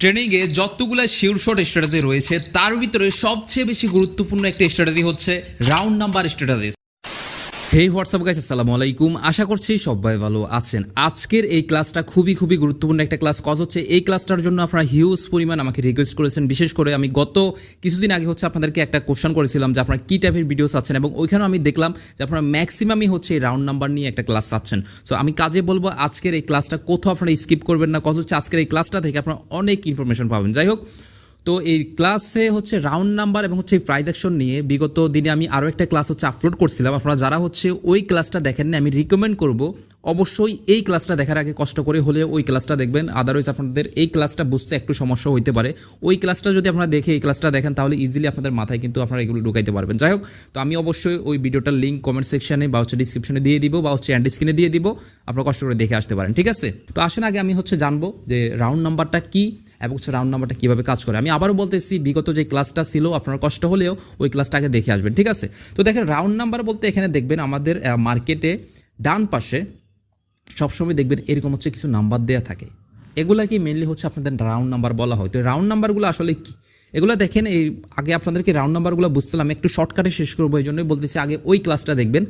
ট্রেনিংয়ে যতগুলো sure shot strategy রয়েছে, তার ভিতরে সবচেয়ে বেশি গুরুত্বপূর্ণ একটা স্ট্র্যাটেজি হচ্ছে round number strategy hey WhatsApp guys, আসসালামু আলাইকুম। আশা করছি সবাই ভালো আছেন। আজকের এই ক্লাসটা খুবই খুবই গুরুত্বপূর্ণ একটা ক্লাস। কজ হচ্ছে এই ক্লাসটার জন্য আপনারা হিউজ পরিমাণ আমাকে রিকোয়েস্ট করেছেন। বিশেষ করে আমি গত কিছুদিন আগে হচ্ছে আপনাদেরকে একটা কোশ্চেন করেছিলাম যে আপনারা কী টাইপের ভিডিও চাচ্ছেন এবং ওইখানেও আমি দেখলাম যে আপনারা ম্যাক্সিমামই হচ্ছে এই রাউন্ড নাম্বার নিয়ে একটা ক্লাস চাচ্ছেন। সো আমি কাজে বলব আজকের এই ক্লাসটা কোথাও আপনারা স্কিপ করবেন না। কজ হচ্ছে আজকের এই ক্লাসটা থেকে আপনারা অনেক ইনফরমেশন পাবেন। যাই হোক তো এই ক্লাসে হচ্ছে রাউন্ড নাম্বার এবং হচ্ছে এই প্রাইজ অ্যাকশন নিয়ে বিগত দিনে আমি আরও একটা ক্লাস হচ্ছে আপলোড করছিলাম। আপনারা যারা হচ্ছে ওই ক্লাসটা দেখেননি, আমি রিকমেন্ড করব অবশ্যই এই ক্লাসটা দেখার আগে কষ্ট করে হলে ওই ক্লাসটা দেখবেন। আদারওয়াইজ আপনাদের এই ক্লাসটা বুঝতে একটু সমস্যা হইতে পারে। ওই ক্লাসটা যদি আপনারা দেখে এই ক্লাসটা দেখেন, তাহলে ইজিলি আপনাদের মাথায় কিন্তু আপনারা এগুলো ঢুকাইতে পারবেন। যাই হোক, তো আমি অবশ্যই ওই ভিডিওটার লিঙ্ক কমেন্ট সেকশনে বা হচ্ছে ডিসক্রিপশনে দিয়ে দিব বা হচ্ছে অ্যান্ড স্ক্রিনে দিয়ে দিব। আপনারা কষ্ট করে দেখে আসতে পারেন, ঠিক আছে? তো আসেন আগে আমি হচ্ছে জানব যে রাউন্ড নাম্বারটা কী এবং হচ্ছে রাউন্ড নাম্বারটা কীভাবে কাজ করে। আমি আবারও বলতেছি, বিগত যে ক্লাসটা ছিল, আপনার কষ্ট হলেও ওই ক্লাসটাকে দেখে আসবেন, ঠিক আছে? তো দেখেন রাউন্ড নাম্বার বলতে এখানে দেখবেন আমাদের মার্কেটে ডান পাশে সবসময় দেখবেন এরকম হচ্ছে কিছু নাম্বার দেওয়া থাকে। এগুলাকে মেনলি হচ্ছে আপনাদের রাউন্ড নাম্বার বলা হয়। তো রাউন্ড নাম্বারগুলো আসলে কি? এগুলো দেখেন, এই আগে আপনাদেরকে রাউন্ড নাম্বারগুলো বুঝছিলাম, একটু শর্টকাটে শেষ করব, এই জন্যই বলতেছি আগে ওই ক্লাসটা দেখবেন।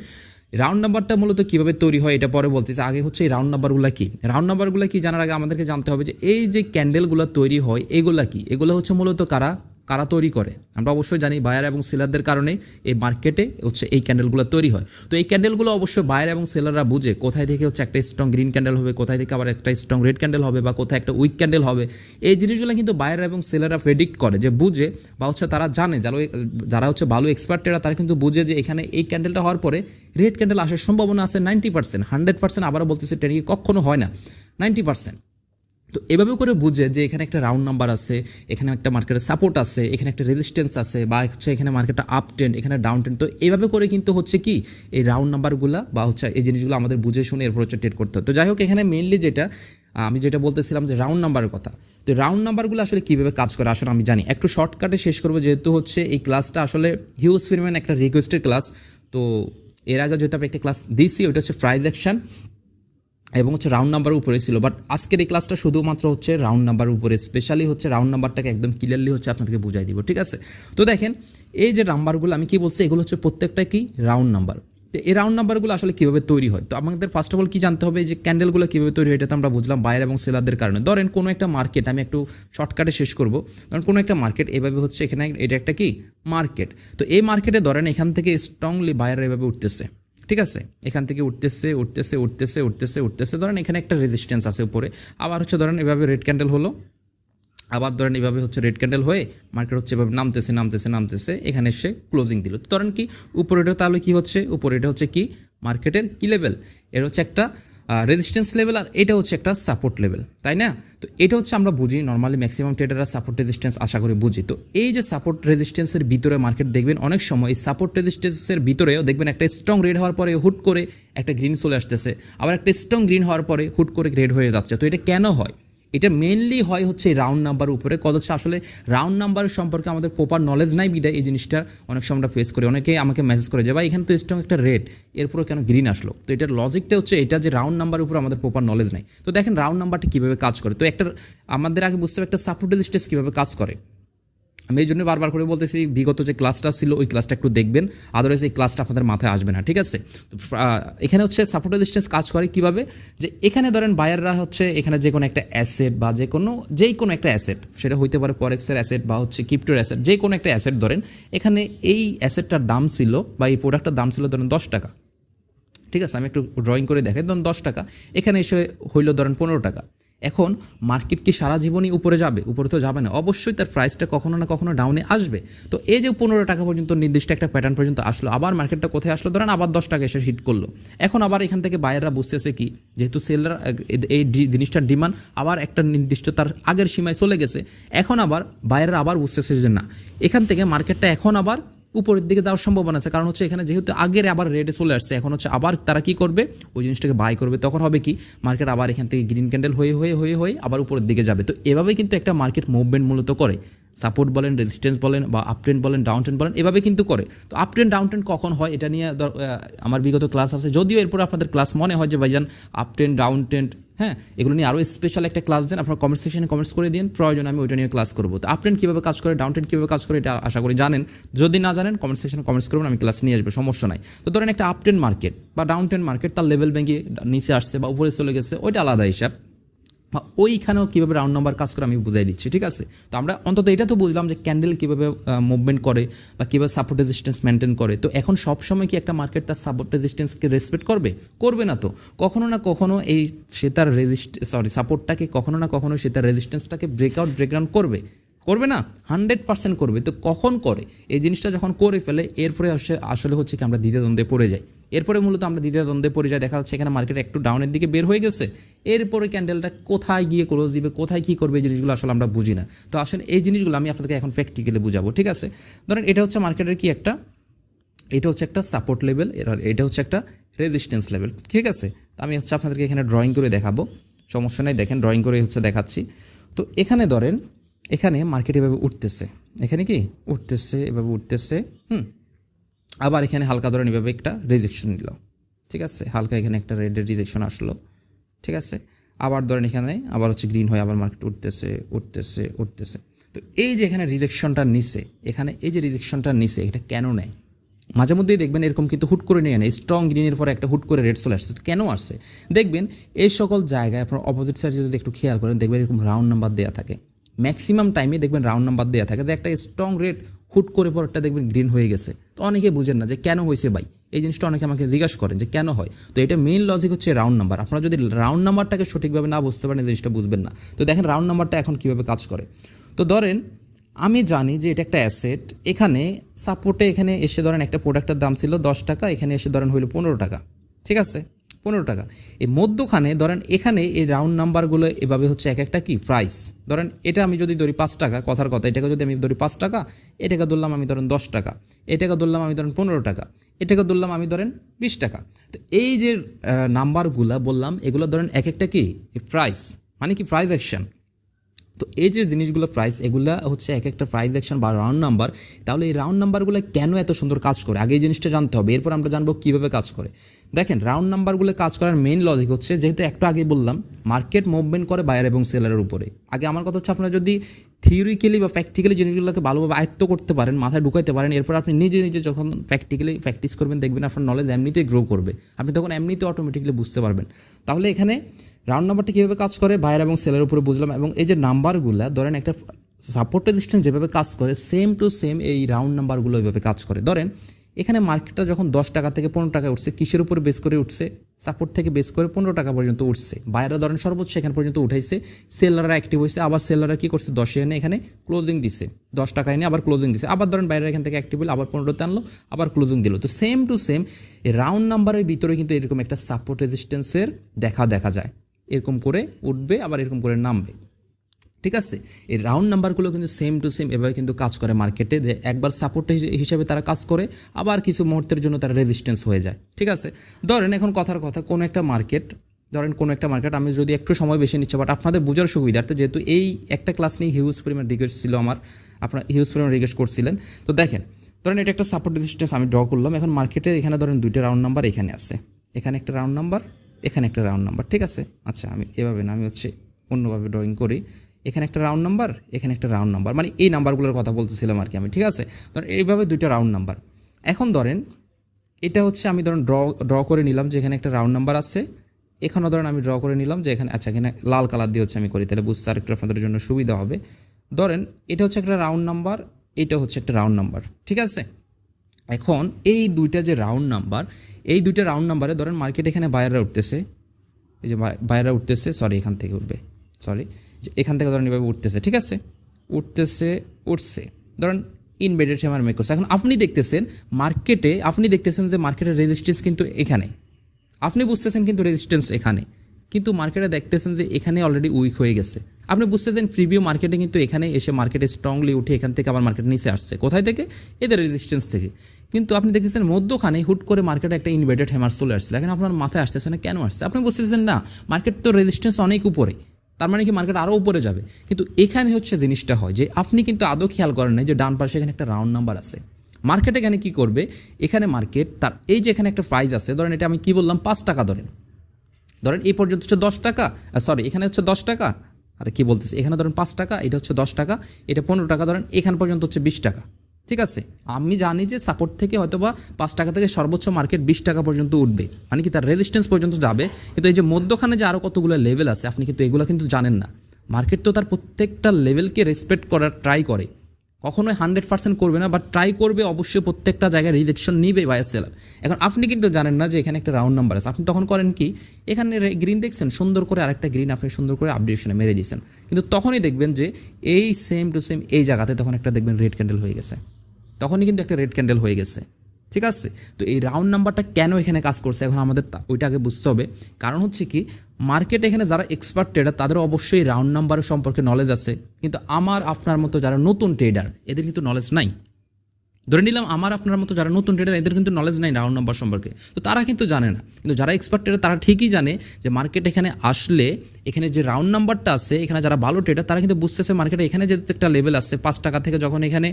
রাউন্ড নাম্বারটা মূলত কীভাবে তৈরি হয়, এটা পরে বলতেছে। আগে হচ্ছে এই রাউন্ড নাম্বারগুলো কি? রাউন্ড নাম্বারগুলো কি জানার আগে আমাদেরকে জানতে হবে যে, এই যে ক্যান্ডেলগুলো তৈরি হয়, এগুলো কি? এগুলো হচ্ছে মূলত কারা? কারা তৈরি করে? আমরা অবশ্যই জানি বায়ার এবং সেলারদের কারণে এই মার্কেটে হচ্ছে এই ক্যান্ডেলগুলো তৈরি হয়। তো এই ক্যান্ডেলগুলো অবশ্যই বায়ার এবং সেলাররা বুঝে কোথায় থেকে হচ্ছে একটা স্ট্রং গ্রিন ক্যান্ডেল হবে, কোথায় থেকে আবার একটা স্ট্রং রেড ক্যান্ডেল হবে বা কোথায় একটা উইক ক্যান্ডেল হবে। এই জিনিসগুলো কিন্তু বায়ার এবং সেলাররা প্রেডিক্ট করে যে বুঝে বা হচ্ছে তারা জানে, যারা যারা হচ্ছে ভালো এক্সপার্টেরা তারা কিন্তু বুঝে যে এখানে এই ক্যান্ডেলটা হওয়ার পরে রেড ক্যান্ডেল আসার সম্ভাবনা আছে নাইনটি পার্সেন্ট হান্ড্রেড পার্সেন্ট আবারও বলতেছে ট্রেনিংয়ে কখনো হয় না। নাইনটি পার্সেন্ট তো এভাবে করে বুঝে যে এখানে একটা রাউন্ড নাম্বার আছে, এখানে একটা মার্কেটের সাপোর্ট আছে, এখানে একটা রেজিস্ট্যান্স আছে, বা হচ্ছে এখানে মার্কেটটা আপ ট্রেন্ড এখানে ডাউন ট্রেন্ড তো এভাবে করে কিন্তু হচ্ছে কি, এই রাউন্ড নাম্বারগুলো বা হচ্ছে এই জিনিসগুলো আমাদের বুঝে শুনে এরপর হচ্ছে ট্রেড করতে হয়। তো যাই হোক, এখানে মেনলি যেটা আমি যেটা বলতেছিলাম যে রাউন্ড নাম্বারের কথা। তো রাউন্ড নাম্বারগুলো আসলে কীভাবে কাজ করে, আসলে আমি জানি। একটু শর্টকাটে শেষ করব, যেহেতু হচ্ছে এই ক্লাসটা আসলে হিউজ পরিমাণ একটা রিকোয়েস্টেড ক্লাস তো এর আগে যেহেতু আমি একটা ক্লাস দিয়েছি, ওইটা হচ্ছে প্রাইজ অ্যাকশন এবং হচ্ছে রাউন্ড নাম্বারের উপরে ছিল। বাট আজকের এই ক্লাসটা শুধুমাত্র হচ্ছে রাউন্ড নাম্বার উপরে স্পেশালি হচ্ছে রাউন্ড নাম্বারটাকে একদম ক্লিয়ারলি হচ্ছে আপনাদেরকে বুঝাই দিব, ঠিক আছে? তো দেখেন, এই যে নাম্বারগুলো আমি কি বলছি, এগুলো হচ্ছে প্রত্যেকটা কি? রাউন্ড নাম্বার তো এই রাউন্ড নাম্বারগুলো আসলে কীভাবে তৈরি হয়? তো আমাদের ফার্স্ট অফ অল কী জানতে হবে যে ক্যান্ডেলগুলো কীভাবে তৈরি হয়, এটা তো আমরা বুঝলাম বাইরে এবং সেলারদের কারণে। ধরেন কোনো একটা মার্কেট আমি একটু শর্টকাটে শেষ করব। কারণ কোনো একটা মার্কেট এভাবে হচ্ছে এখানে এটা একটা কি? মার্কেট তো এই মার্কেটে ধরেন এখান থেকে স্ট্রংলি বাইরে এভাবে উঠতেছে। ঠিক আছে? এখান থেকে উঠতেছে উঠতেছে উঠতেছে উঠতেছে উঠতেছে। ধরেন এখানে একটা রেজিস্ট্যান্স আছে উপরে। আবার হচ্ছে ধরেন এভাবে রেড ক্যান্ডেল হলো। আবার ধরেন এভাবে হচ্ছে রেড ক্যান্ডেল হয়ে মার্কেট হচ্ছে এভাবে নামতেছে নামতেছে নামতেছে। এখানে এসে ক্লোজিং দিল। ধরেন কি উপরে এটা তাহলে কি হচ্ছে? উপরে এটা হচ্ছে কি? মার্কেটের কি লেভেল এর হচ্ছে একটা রেজিস্ট্যান্স লেভেল আর এটা হচ্ছে একটা সাপোর্ট লেভেল তাই না? তো এটা হচ্ছে আমরা বুঝি নর্মালি ম্যাক্সিমাম ট্রেডাররা সাপোর্ট রেজিস্ট্যান্স আশা করি বুঝি। তো এই যে সাপোর্ট রেজিস্ট্যান্সের ভিতরে মার্কেট দেখবেন, অনেক সময় এই সাপোর্ট রেজিস্ট্যান্সের ভিতরেও দেখবেন একটা স্ট্রং রেড হওয়ার পরে হুট করে একটা গ্রিন চলে আসতেছে, আবার একটা স্ট্রং গ্রিন হওয়ার পরে হুট করে রেড হয়ে যাচ্ছে। তো এটা কেন হয়? এটা মেনলি হয় হচ্ছে রাউন্ড নাম্বার উপরে কত হচ্ছে আসলে রাউন্ড নাম্বার সম্পর্কে আমাদের প্রপার নলেজ নাই বিদায় এই জিনিসটা অনেক সময় আমরা ফেস করি। অনেকে আমাকে মেসেজ করে যে, ভাই, এখানে তো স্ট্রং একটা রেড এরপরে কেন গ্রিন আসলো? তো এটার লজিকটা হচ্ছে এটা যে রাউন্ড নাম্বার উপর আমাদের প্রপার নলেজ নাই। তো দেখেন রাউন্ড নাম্বারটা কীভাবে কাজ করে? তো একটা, আমাদের আগে বুঝতে হবে একটা সাপোর্টেল স্টেজ কীভাবে কাজ করে। আমি এই জন্য বারবার করে বলতেছি, বিগত যে ক্লাসটা ছিল, ওই ক্লাসটা একটু দেখবেন। আদারওয়াইজ এই ক্লাসটা আপনাদের মাথায় আসবে না, ঠিক আছে? তো এখানে হচ্ছে সাপোর্ট ডিস্টেন্স কাজ করে কীভাবে? যে এখানে ধরেন বায়াররা হচ্ছে এখানে যে কোনো একটা অ্যাসেট বা যে কোনো যেই কোনো একটা অ্যাসেট সেটা হইতে পারে পরেক্সের অ্যাসেট বা হচ্ছে ক্রিপ্টোর অ্যাসেট যে কোনো একটা অ্যাসেট ধরেন, এখানে এই অ্যাসেটটার দাম ছিল বা এই প্রোডাক্টটার দাম ছিল ধরেন দশ টাকা। ঠিক আছে? আমি একটু ড্রয়িং করে দেখাই, ধরুন দশ টাকা। এখানে এসে হইল ধরেন পনেরো টাকা। এখন মার্কেট কি সারা জীবনই উপরে যাবে? উপরে তো যাবে না। অবশ্যই তার প্রাইসটা কখনো না কখনো ডাউনে আসবে। তো এই যে পনেরো টাকা পর্যন্ত নির্দিষ্ট একটা প্যাটার্ন পর্যন্ত আসলো, আবার মার্কেটটা কোথায় আসলো? ধরেন আবার দশ টাকা এসে হিট করল। এখন আবার এখান থেকে বায়াররা বুঝতেছে কি? যেহেতু সেলার এই জিনিসটার ডিমান্ড আবার একটা নির্দিষ্ট তার আগের সীমায় চলে গেছে। এখন আবার বায়াররা আবার বুঝতেছে যে না, এখান থেকে মার্কেটটা এখন আবার উপরের দিকে যাওয়ার সম্ভাবনা আছে। কারণ হচ্ছে এখানে যেহেতু আগের আবার রেডে চলে আসছে, এখন হচ্ছে আবার তারা কি করবে? ওই জিনিসটাকে বাই করবে। তখন হবে কি? মার্কেট আবার এখান থেকে গ্রিন ক্যান্ডেল হয়ে হয়ে হয়ে হয়ে আবার উপরের দিকে যাবে। তো এভাবে কিন্তু একটা মার্কেট মুভমেন্ট মূলত করে। সাপোর্ট বলেন রেজিস্ট্যান্স বলেন বা আপ ট্রেন্ড বলেন ডাউন ট্রেন্ড বলেন, এভাবে কিন্তু করে। তো আপ ট্রেন্ড ডাউন ট্রেন্ড কখন হয় এটা নিয়ে আমার বিগত ক্লাস আছে। যদিও এরপর আপনাদের ক্লাস মনে হয় যে, ভাইজান আপ ট্রেন্ড ডাউন ট্রেন্ড হ্যাঁ এগুলো নিয়ে আরও স্পেশাল একটা ক্লাস দেন, আপনার কমেন্ট সেকশনে কমেন্টস করে দিন, প্রয়োজন আমি ওইটা নিয়ে ক্লাস করব। তো আপট্রেন্ড কীভাবে কাজ করে ডাউনটেন কীভাবে কাজ করে, এটা আশা করি জানেন। যদি না জানেন কমেন্ট সেকশনে কমেন্টস করবেন, আমি ক্লাস নিয়ে আসব, সমস্যা নাই। তো ধরেন একটা আপটেন মার্কেট বা ডাউনটেন মার্কেট তার লেভেল ব্যাঙ্কে নিচে আসছে বা উপরে চলে গেছে, ওইটা আলাদা হিসাব। বা ওইখানেও কীভাবে রাউন্ড নাম্বার কাজ করে আমি বুঝাই দিচ্ছি, ঠিক আছে? তো আমরা অন্তত এটা তো বুঝলাম যে ক্যান্ডেল কীভাবে মুভমেন্ট করে বা কীভাবে সাপোর্ট রেজিস্ট্যান্স মেনটেন করে। তো এখন সবসময় কি একটা মার্কেট তার সাপোর্ট রেজিস্ট্যান্সকে রেসপেক্ট করবে? করবে না তো। কখনো না কখনো এই সে তার রেজিস্ট সরি সাপোর্টটাকে কখনো না কখনো সে তার রেজিস্ট্যান্সটাকে ব্রেকআউট ব্রেকডাউন করবে। করবে না? হান্ড্রেড পার্সেন্ট করবে। তো কখন করে? এই জিনিসটা যখন করে ফেলে, এরপরে আসে- আসলে হচ্ছে কি আমরা দ্বিতীয় দ্বন্দ্বে পড়ে যাই। এরপরে মূলত আমরা দ্বিতীয় দ্বন্দ্বে যাই দেখা যাচ্ছে, এখানে মার্কেট একটু ডাউনের দিকে বের হয়ে গেছে। এরপরে ক্যান্ডেলটা কোথায় গিয়ে ক্লোজ দিবে, কোথায় কী করবে, এই জিনিসগুলো আসলে আমরা বুঝি না। তো আসলে এই জিনিসগুলো আমি আপনাদেরকে এখন প্র্যাকটিক্যালি বুঝাবো, ঠিক আছে? ধরেন এটা হচ্ছে মার্কেটের কি একটা, এটা হচ্ছে একটা সাপোর্ট লেভেল এটা হচ্ছে একটা রেজিস্ট্যান্স লেভেল ঠিক আছে? তো আমি হচ্ছে আপনাদেরকে এখানে ড্রয়িং করে দেখাবো, সমস্যা নেই, দেখেন ড্রয়িং করে হচ্ছে দেখাচ্ছি। তো এখানে ধরেন, এখানে মার্কেট এভাবে উঠতেছে, এখানে কি? উঠতেছে, এভাবে উঠতেছে, হুম আবার এখানে হালকা ধরেন এভাবে একটা রিজেকশন নিল ঠিক আছে? হালকা এখানে একটা রেডের রিজেকশন আসলো। ঠিক আছে? আবার ধরেন এখানে আবার হচ্ছে গ্রিন হয়ে আবার মার্কেট উঠতেছে উঠতেছে উঠতেছে। তো এই যে এখানে রিজেকশনটা নিছে, এখানে এই যে রিজেকশনটা নিছে, এটা কেন নেয়? মাঝে মধ্যেই দেখবেন এরকম কিন্তু হুট করে নিয়ে নেয়। স্ট্রং গ্রিনের পরে একটা হুট করে রেড চলে আসছে। কেন আসছে? দেখবেন এই সকল জায়গায় আপনার অপোজিট সাইড যদি একটু খেয়াল করেন, দেখবেন এরকম রাউন্ড নাম্বার দেওয়া থাকে। ম্যাক্সিমাম টাইমে দেখবেন রাউন্ড নাম্বার দেওয়া থাকে যে একটা স্ট্রং রেড হুট করে পরটা দেখবেন গ্রিন হয়ে গেছে। তো অনেকে বুঝেন না যে কেন হয়েছে ভাই? এই জিনিসটা অনেকে আমাকে জিজ্ঞাসা করেন যে কেন হয়? তো এটা মেইন লজিক হচ্ছে রাউন্ড নাম্বার আপনারা যদি রাউন্ড নাম্বারটাকে সঠিকভাবে না বুঝতে পারেন, এই জিনিসটা বুঝবেন না। তো দেখেন রাউন্ড নাম্বারটা এখন কীভাবে কাজ করে। তো ধরেন, আমি জানি যে এটা একটা অ্যাসেট এখানে সাপোর্টে এখানে এসে ধরেন একটা প্রোডাক্টের দাম ছিল দশ টাকা, এখানে এসে ধরেন হইল পনেরো টাকা। ঠিক আছে? পনেরো টাকা। এই মধ্যখানে ধরেন এখানে এই রাউন্ড নাম্বারগুলো এভাবে হচ্ছে এক একটা কি? প্রাইস ধরেন এটা আমি যদি ধরি পাঁচ টাকা, কথার কথা, এটাকে যদি আমি ধরি পাঁচ টাকা, এটাকে ধরলাম আমি ধরেন দশ টাকা, এটাকে ধরলাম আমি ধরেন পনেরো টাকা, এটাকে ধরলাম আমি ধরেন বিশ টাকা। তো এই যে নাম্বারগুলা বললাম, এগুলো ধরেন এক একটা কি? প্রাইস মানে কি? প্রাইস অ্যাকশন তো এই যে জিনিসগুলো প্রাইস এগুলো হচ্ছে এক একটা প্রাইস অ্যাকশন বা রাউন্ড নাম্বার তাহলে এই রাউন্ড নাম্বারগুলো কেন এত সুন্দর কাজ করে? আগে এই জিনিসটা জানতে হবে, এরপর আমরা জানব কীভাবে কাজ করে। দেখেন রাউন্ড নাম্বারগুলো কাজ করার মেইন লজিক হচ্ছে, যেহেতু একটু আগে বললাম মার্কেট মুভমেন্ট করে বায়ার এবং সেলারের উপরে। আগে আমার কথা হচ্ছে, আপনারা যদি থিওরিক্যালি বা প্র্যাকটিক্যালি জিনিসগুলোকে ভালোভাবে আয়ত্ত করতে পারেন, মাথায় ঢুকাইতে পারেন, এরপর আপনি নিজে নিজে যখন প্র্যাকটিক্যালি প্র্যাকটিস করবেন, দেখবেন আপনার নলেজ এমনিতেই গ্রো করবে। আপনি তখন এমনিতে অটোমেটিক্যালি বুঝতে পারবেন। তাহলে এখানে রাউন্ড নাম্বারটা কীভাবে কাজ করে? বায়ার এবং সেলের উপরে বুঝলাম, এবং এই যে নাম্বারগুলো ধরেন একটা সাপোর্ট রেজিস্ট্যান্স যেভাবে কাজ করে সেম টু সেম এই রাউন্ড নাম্বারগুলো ওইভাবে কাজ করে। ধরেন এখানে মার্কেটটা যখন দশ টাকা থেকে পনেরো টাকা উঠছে, কিসের উপরে বেস করে উঠছে? সাপোর্ট থেকে বেস করে পনেরো টাকা পর্যন্ত উঠছে। বাইরে ধরেন সর্বোচ্চ এখান পর্যন্ত উঠাইছে। সেলাররা অ্যাক্টিভ হয়েছে। আবার সেলাররা কী করছে? দশে এনে এখানে ক্লোজিং দিছে। দশ টাকা এনে আবার ক্লোজিং দিছে। আবার ধরেন বাইরে এখান থেকে অ্যাক্টিভ হলো, আবার পনেরোতে আনলো, আবার ক্লোজিং দিল। তো সেম টু সেম রাউন্ড নাম্বারের ভিতরে কিন্তু এরকম একটা সাপোর্ট রেজিস্ট্যান্সের দেখা দেখা যায়। এরকম করে উঠবে, আবার এরকম করে নামবে। ঠিক আছে? এই রাউন্ড নাম্বারগুলো কিন্তু সেম টু সেম এভাবে কিন্তু কাজ করে মার্কেটে যে একবার সাপোর্ট হিসেবে তারা কাজ করে, আবার কিছু মুহূর্তের জন্য তারা রেজিস্ট্যান্স হয়ে যায়। ঠিক আছে? ধরেন এখন কথার কথা, কোনো একটা মার্কেট ধরেন কোনো একটা মার্কেট আমি যদি একটু সময় বেশি নিচ্ছি বাট আপনাদের বোঝার সুবিধার্থে যেহেতু এই একটা ক্লাস নিয়ে হিউজ পরিমাণ রিকোয়েস্ট ছিল আমার, আপনার হিউজ পরিমাণ রিকোয়েস্ট করছিলেন, তো দেখেন, ধরেন এটা একটা সাপোর্ট রেজিস্ট্যান্স আমি ড্র করলাম, এখন মার্কেটে এখানে ধরেন দুইটা রাউন্ড নাম্বার এখানে আছে। এখানে একটা রাউন্ড নাম্বার এখানে একটা রাউন্ড নাম্বার ঠিক আছে? আচ্ছা আমি এভাবে না, আমি হচ্ছে অন্যভাবে ড্রয়িং করি। এখানে একটা রাউন্ড নাম্বার এখানে একটা রাউন্ড নাম্বার মানে এই নাম্বারগুলোর কথা বলতেছিলাম আর কি আমি, ঠিক আছে? ধরেন এইভাবে দুইটা রাউন্ড নাম্বার এখন ধরেন, এটা হচ্ছে আমি ধরেন ড্র ড্র করে নিলাম যে এখানে একটা রাউন্ড নাম্বার আছে। এখানেও ধরেন আমি ড্র করে নিলাম যে এখানে আচ্ছা এখানে লাল কালার দিয়ে হচ্ছে আমি করি, তাহলে বুঝতে আর একটু আপনাদের জন্য সুবিধা হবে। ধরেন, এটা হচ্ছে একটা রাউন্ড নাম্বার এটা হচ্ছে একটা রাউন্ড নাম্বার ঠিক আছে? এখন এই দুইটা যে রাউন্ড নাম্বার এই দুইটা রাউন্ড নাম্বারে ধরেন মার্কেট এখানে বায়াররা উঠতেছে। এই যে বায়াররা উঠতেছে সরি এখান থেকে উঠবে সরি এখান থেকে ধরেন এভাবে উঠতেছে, ঠিক আছে? উঠতেছে, উঠছে। ধরেন ইনভেটেড হেমার মেক করছে। এখন আপনি দেখতেছেন মার্কেটে আপনি দেখতেছেন যে মার্কেটের রেজিস্ট্যান্স কিন্তু এখানে। আপনি বুঝতেছেন কিন্তু রেজিস্ট্যান্স এখানে। কিন্তু মার্কেটে দেখতেছেন যে এখানে অলরেডি উইক হয়ে গেছে। আপনি বুঝতেছেন প্রিভিউ মার্কেটে কিন্তু এখানে এসে মার্কেটে স্ট্রংলি উঠে এখান থেকে আবার মার্কেট নিচে আসছে। কোথায় থেকে? এদের রেজিস্ট্যান্স থেকে। কিন্তু আপনি দেখতেছেন মধ্যখানে হুট করে মার্কেটে একটা ইনভেটেড হ্যামার চলে আসছে এখন আপনার মাথায় আসতেছে না, কেন আসছে? আপনি বুঝতেছেন না মার্কেট তো রেজিস্ট্যান্স অনেক উপরে। তার মানে কি মার্কেট আরও উপরে যাবে। কিন্তু এখানে হচ্ছে জিনিসটা হয় যে, আপনি কিন্তু আদৌ খেয়াল করেন না যে ডান পাশে এখানে একটা রাউন্ড নাম্বার আছে। মার্কেট এখানে কি করবে? এখানে মার্কেট তার এই যে এখানে একটা প্রাইস আছে, ধরেন এটা আমি কি বললাম? পাঁচ টাকা ধরেন। ধরেন এই পর্যন্ত হচ্ছে দশ টাকা সরি এখানে হচ্ছে দশ টাকা। আর কি বলতেছি? এখানে ধরেন পাঁচ টাকা, এটা হচ্ছে দশ টাকা, এটা পনেরো টাকা, ধরেন এখান পর্যন্ত হচ্ছে বিশ টাকা। ঠিক আছে? আমি জানি যে সাপোর্ট থেকে হয়তো বা পাঁচ টাকা থেকে সর্বোচ্চ মার্কেট বিশ টাকা পর্যন্ত উঠবে। মানে কি তার রেজিস্ট্যান্স পর্যন্ত যাবে। কিন্তু এই যে মধ্যখানে যে আরও কতগুলো লেভেল আছে, আপনি কিন্তু এগুলো কিন্তু জানেন না। মার্কেট তো তার প্রত্যেকটা লেভেলকে রেসপেক্ট করার ট্রাই করে। কখনোই হান্ড্রেড পার্সেন্ট করবে না বাট ট্রাই করবে অবশ্যই প্রত্যেকটা জায়গায় রিজেকশন নিবে বায়ার সেলার এখন আপনি কিন্তু জানেন না যে এখানে একটা রাউন্ড নাম্বার আছে। আপনি তখন করেন কি, এখানে গ্রিন দেখছেন, সুন্দর করে আরেকটা গ্রিন আপনি সুন্দর করে আপডেশনে মেরে দিয়েছেন। কিন্তু তখনই দেখবেন যে এই সেম টু সেম এই জায়গাতে তখন একটা দেখবেন রেড ক্যান্ডেল হয়ে গেছে। তখনই কিন্তু একটা রেড ক্যান্ডেল হয়ে গেছে। ঠিক আছে? তো এই রাউন্ড নাম্বারটা কেন এখানে কাজ করছে? এখন আমাদের ওইটা আগে বুঝতে হবে। কারণ হচ্ছে কি মার্কেট এখানে যারা এক্সপার্ট ট্রেডার তাদের অবশ্যই রাউন্ড নাম্বার সম্পর্কে নলেজ আছে। কিন্তু আমার, আপনার মতো যারা নতুন ট্রেডার এদের কিন্তু নলেজ নাই। ধরে নিলাম আমার আপনার মতো যারা নতুন ট্রেডার এদের কিন্তু নলেজ নাই রাউন্ড নাম্বার সম্পর্কে। তো তারা কিন্তু জানে না। কিন্তু যারা এক্সপার্ট ট্রেডার তারা ঠিকই জানে যে মার্কেট এখানে আসলে এখানে যে রাউন্ড নাম্বারটা আছে, এখানে যারা ভালো ট্রেডার তারা কিন্তু বুঝতেছে মার্কেটে এখানে যে একটা লেভেল আসছে পাঁচ টাকা থেকে যখন এখানে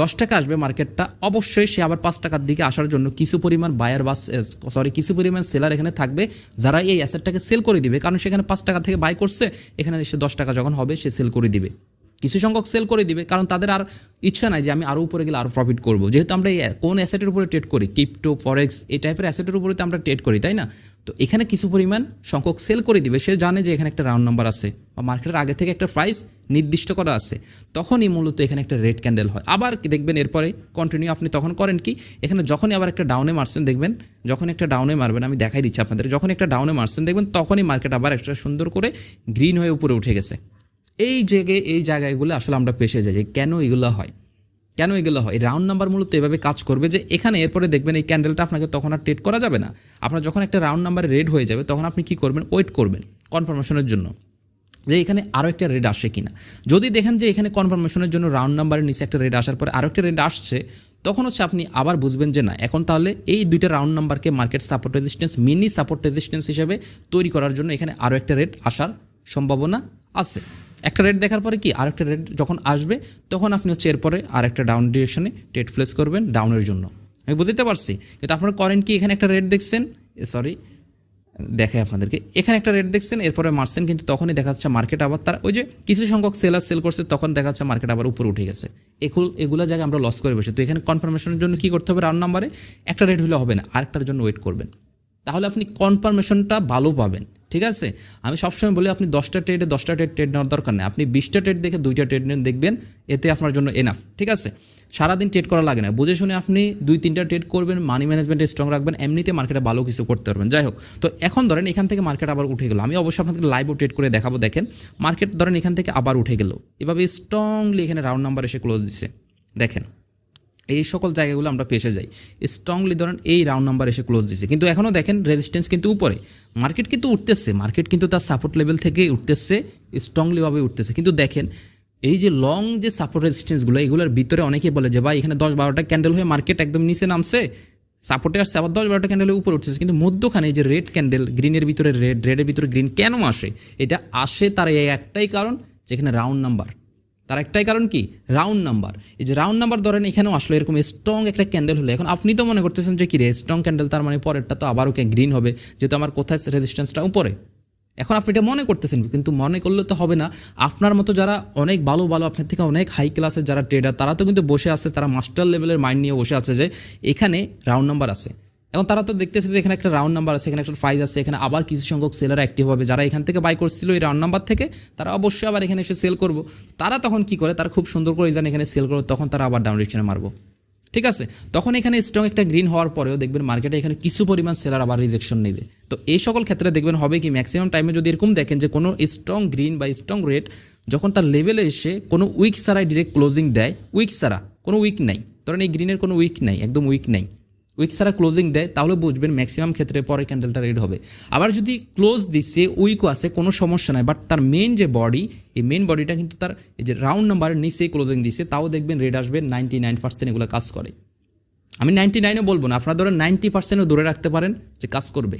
দশ টাকা আসবে মার্কেটটা অবশ্যই সে আবার পাঁচ টাকার দিকে আসার জন্য কিছু পরিমাণ বায়ার বা সরি কিছু পরিমাণ সেলার এখানে থাকবে, যারা এই অ্যাসেটটাকে সেল করে দিবে। কারণ সেখানে পাঁচ টাকা থেকে বাই করছে, এখানে এসে দশ টাকা যখন হবে, সে সেল করে দিবে। কিছু সংখ্যক সেল করে দিবে, কারণ তাদের আর ইচ্ছা নাই যে আমি আরও উপরে গেলে আরও প্রফিট করব। যেহেতু আমরা কোন অ্যাসেটের উপরে ট্রেড করি ক্রিপ্টো ফরেক্স এই টাইপের অ্যাসেটের উপরে তো আমরা ট্রেড করি, তাই না? তো এখানে কিছু পরিমাণ সংখ্যক সেল করে দিবে, সে জানে যে এখানে একটা রাউন্ড নাম্বার আছে, বা মার্কেটের আগে থেকে একটা প্রাইস নির্দিষ্ট করা আছে, তখনই মূলত এখানে একটা রেড ক্যান্ডেল হয়। আবার দেখবেন এরপরে কন্টিনিউ আপনি তখন করেন কি, এখানে যখনই আবার একটা ডাউনে মারছেন, দেখবেন যখন একটা ডাউনে মারবেন, আমি দেখাই দিচ্ছি আপনাদের যখন একটা ডাউনে মারছেন, দেখবেন তখনই মার্কেট আবার একটা সুন্দর করে গ্রিন হয়ে উপরে উঠে গেছে। এই জায়গায়, এই জায়গাগুলো আসলে আমরা পেশে যাই যে কেন এগুলো হয়? কেন এগুলো হয়? রাউন্ড নাম্বার মূলত এভাবে কাজ করবে যে এখানে এরপরে দেখবেন এই ক্যান্ডেলটা আপনাকে তখন আর ট্রেড করা যাবে না। আপনার যখন একটা রাউন্ড নাম্বারে রেড হয়ে যাবে, তখন আপনি কি করবেন? ওয়েট করবেন কনফার্মেশনের জন্য যে এখানে আরও একটা রেড আসে কিনা। যদি দেখেন যে এখানে কনফার্মেশনের জন্য রাউন্ড নাম্বারের নিচে একটা রেড আসার পরে আরও একটা রেড আসছে, তখন হচ্ছে আপনি আবার বুঝবেন যে না, এখন তাহলে এই দুইটা round নাম্বারকে market support resistance mini support resistance হিসেবে তৈরি করার জন্য এখানে আরও একটা রেড আসার সম্ভাবনা আছে। একটা রেট দেখার পরে কি আরেকটা রেট যখন আসবে, তখন আপনি হচ্ছে এরপরে আরেকটা ডাউন ডিরেকশনে টেট প্লেস করবেন ডাউনের জন্য। আমি বুঝতে পারছি? কিন্তু আপনারা করেন কি, এখানে একটা রেট দেখছেন? সরি দেখাই আপনাদেরকে। এখানে একটা রেট দেখছেন, এরপরে মারছেন, কিন্তু তখনই দেখা যাচ্ছে মার্কেট আবার তার ওই যে কিছু সংখ্যক সেলার সেল করছে, তখন দেখা যাচ্ছে মার্কেট আবার উপরে উঠে গেছে। এগুলো এগুলো জায়গায় আমরা লস করে বসে। তো এখানে কনফার্মেশনের জন্য কী করতে হবে রাউন্ড নাম্বারে একটা রেট হলে হবে না, আরেকটার জন্য ওয়েট করবেন। তাহলে আপনি কনফার্মেশনটা ভালো পাবেন। ঠিক আছে? আমি সবসময় বলি, আপনি দশটা ট্রেডে দশটা ট্রেড ট্রেড নেওয়ার দরকার নেই। আপনি বিশটা ট্রেড দেখে দুইটা ট্রেড নেন, দেখবেন এতে আপনার জন্য এনাফ ঠিক আছে? সারাদিন ট্রেড করা লাগে না। বুঝে শুনে আপনি দুই, তিনটা ট্রেড করবেন মানি ম্যানেজমেন্টে স্ট্রং রাখবেন, এমনিতে মার্কেটে ভালো কিছু করতে পারবেন। যাই হোক, তো এখন ধরেন এখান থেকে মার্কেট আবার উঠে গেল। আমি অবশ্যই আপনাদের লাইভও ট্রেড করে দেখাবো, দেখেন। মার্কেট ধরেন এখান থেকে আবার উঠে গেল। এভাবে স্ট্রংলি এখানে রাউন্ড নাম্বার এসে ক্লোজ দিচ্ছে দেখেন এই সকল জায়গাগুলো আমরা পেশে যাই। স্ট্রংলি ধরেন এই রাউন্ড নাম্বার এসে ক্লোজ দিচ্ছে কিন্তু এখনও দেখেন রেজিস্ট্যান্স কিন্তু উপরে। মার্কেট কিন্তু উঠতেছে। মার্কেট কিন্তু তার সাপোর্ট লেভেল থেকে উঠতেছে স্ট্রংলিভাবে উঠতেছে। কিন্তু দেখেন, এই যে লং যে সাপোর্ট রেজিস্ট্যান্সগুলো এগুলোর ভিতরে অনেকেই বলে যে, ভাই, এখানে দশ বারোটা ক্যান্ডেল হয়ে মার্কেট একদম নিচে নামছে। সাপোর্টে আসছে, আবার দশ বারোটা ক্যান্ডেল উপরে উঠতেছে। কিন্তু মধ্যখানে যে রেড ক্যান্ডেল গ্রিনের ভিতরে রেড রেডের ভিতরে গ্রিন কেন আসে? এটা আসে তার এই একটাই কারণ, যেখানে রাউন্ড নাম্বার তার একটাই কারণ কি? রাউন্ড নাম্বার এই যে রাউন্ড নাম্বার ধরেন এখানেও আসলে, এরকম স্ট্রং একটা ক্যান্ডেল হলে। এখন আপনি তো মনে করতেছেন যে কি রে স্ট্রং ক্যান্ডেল তার মানে পরেরটা তো আবারও গ্রিন হবে? যেহেতু আমার কোথায় রেজিস্ট্যান্সটা উপরে। এখন আপনি এটা মনে করতেছেন, কিন্তু মনে করলে তো হবে না। আপনার মতো যারা অনেক ভালো ভালো, আপনার থেকে অনেক হাই ক্লাসের যারা ট্রেডার তারা তো কিন্তু বসে আছে, তারা মাস্টার লেভেলের মাইন্ড নিয়ে বসে আছে যে এখানে রাউন্ড নাম্বার আছে। এখন তারা তো দেখতেছে যে এখানে একটা রাউন্ড নাম্বার আছে, এখানে একটা প্রাইজ আছে, এখানে আবার কিছু সংখ্যক সেলার অ্যাক্টিভ হবে। যারা এখান থেকে বাই করছিল এই রাউন্ড নাম্বার থেকে, তারা অবশ্যই আবার এখানে এসে সেল করব। তারা তখন কি করে? তারা খুব সুন্দর করে জানে এখানে সেল করব তখন তারা আবার ডাউন ডিরেকশনে মারবো। ঠিক আছে? তখন এখানে স্ট্রং একটা গ্রিন হওয়ার পরেও দেখবেন মার্কেটে এখানে কিছু পরিমাণ সেলার আবার রিজেকশন নেবে। তো এই সকল ক্ষেত্রে দেখবেন হবে কি ম্যাক্সিমাম টাইমে যদি এরকম দেখেন যে কোনো স্ট্রং গ্রিন বা স্ট্রং রেড যখন তার লেভেলে এসে কোনো উইক ছাড়াই ডিরেক্ট ক্লোজিং দেয় উইক ছাড়া, কোনো উইক নাই। ধরেন এই গ্রিনের কোনো উইক নাই, একদম উইক নাই। উইক ছাড়া ক্লোজিং দেয়, তাহলে বুঝবেন ম্যাক্সিমাম ক্ষেত্রে পরে ক্যান্ডেলটা রেড হবে। আবার যদি ক্লোজ দিচ্ছে উইকও আছে, কোনো সমস্যা নাই বাট তার মেন যে বডি এই মেন বডিটা কিন্তু তার এই যে রাউন্ড নাম্বারের নিচেই ক্লোজিং দিচ্ছে তাও দেখবেন রেড আসবে নাইনটি নাইন পার্সেন্ট এগুলো কাজ করে। আমি নাইনটি নাইনও বলব না, আপনারা ধরেন নাইনটি পার্সেন্টও ধরে রাখতে পারেন যে কাজ করবে।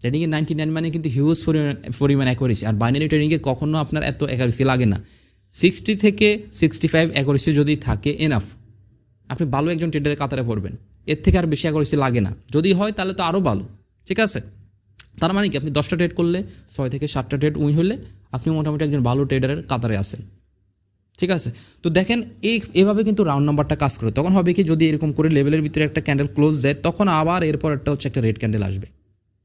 ট্রেডিংয়ে নাইনটি নাইন মানে কিন্তু হিউজ পরিমাণ পরিমাণ অ্যাকোরেসি আর বাইনারি ট্রেডিংয়ে কখনো আপনার এত অ্যাকোরেসি লাগে না। সিক্সটি থেকে সিক্সটি ফাইভ অ্যাকোরেসি যদি থাকে এনাফ আপনি ভালো একজন ট্রেডারের কাতারে পড়বেন। এর থেকে আর বেশি অ্যাকোরেসি লাগে না। যদি হয়, তাহলে তো আরও ভালো। ঠিক আছে? তার মানে কি? আপনি দশটা ট্রেড করলে, ছয় থেকে সাতটা ট্রেড উইন হলে আপনি মোটামুটি একজন ভালো ট্রেডারের কাতারে আসেন ঠিক আছে? তো দেখেন এই এভাবে কিন্তু রাউন্ড নাম্বারটা কাজ করে। তখন হবে কি? যদি এরকম করে লেভেলের ভিতরে একটা ক্যান্ডেল ক্লোজ দেয়, তখন আবার এরপর একটা হচ্ছে একটা রেড ক্যান্ডেল আসবে।